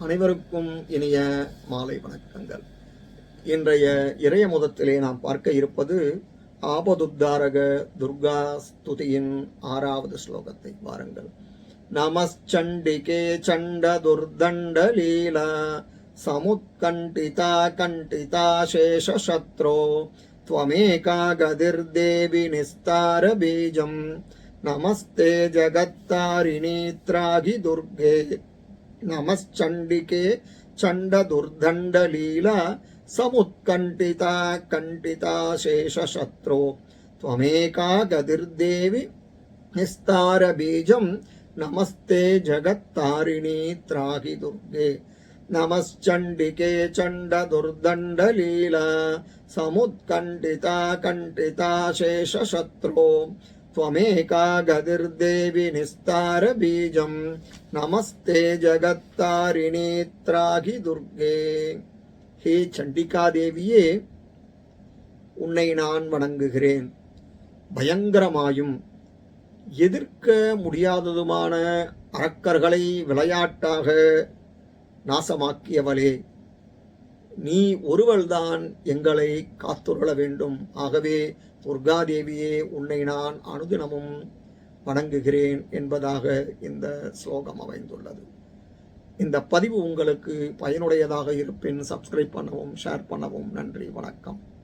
அனைவருக்கும் இனிய மாலை வணக்கங்கள் இன்றைய இறைய முதத்திலே நாம் பார்க்க இருப்பது ஆபதுத்தாரக துர்கா ஸ்துதியின் ஆறாவது ஸ்லோகத்தை பாருங்கள் நமச்சண்டிகே சண்ட துர்தண்ட லீலா சமுத்கண்டிதா கண்டிதா சேஷசத்ரோ त्वमेका गतिर्देवि निस्तारबीजम् नमस्ते जगत्तारिणी त्राहि दुर्गे नमश्चण्डिके चण्डदुर्दण्डलीला समुत्कण्ठिता कण्ठिता शेषशत्रो त्वमेका गतिर्देवि निस्तारबीजम् नमस्ते जगत्तारिणी त्राहि दुर्गे नमश्चण्डिके चण्डदुर्दण्डलीला समुत्कण्ठिता कण्ठिता शेषशत्रो त्वमेका गतिर्देवि निस्तारबीजम् நமஸ்தே ஜகத்தாரிணி திராகி துர்கே ஹே சண்டிகாதேவியே உன்னை நான் வணங்குகிறேன் பயங்கரமாயும் எதிர்க்க முடியாததுமான அரக்கர்களை விளையாட்டாக நாசமாக்கியவளே நீ ஒருவள்தான் எங்களை காத்துருள வேண்டும். ஆகவே துர்காதேவியே உன்னை நான் அனுதினமும் வணங்குகிறேன் என்பதாக இந்த ஸ்லோகம் அமைந்துள்ளது. இந்த பதிவு உங்களுக்கு பயனுடையதாக இருப்பின் சப்ஸ்கிரைப் பண்ணவும் ஷேர் பண்ணவும் நன்றி வணக்கம்.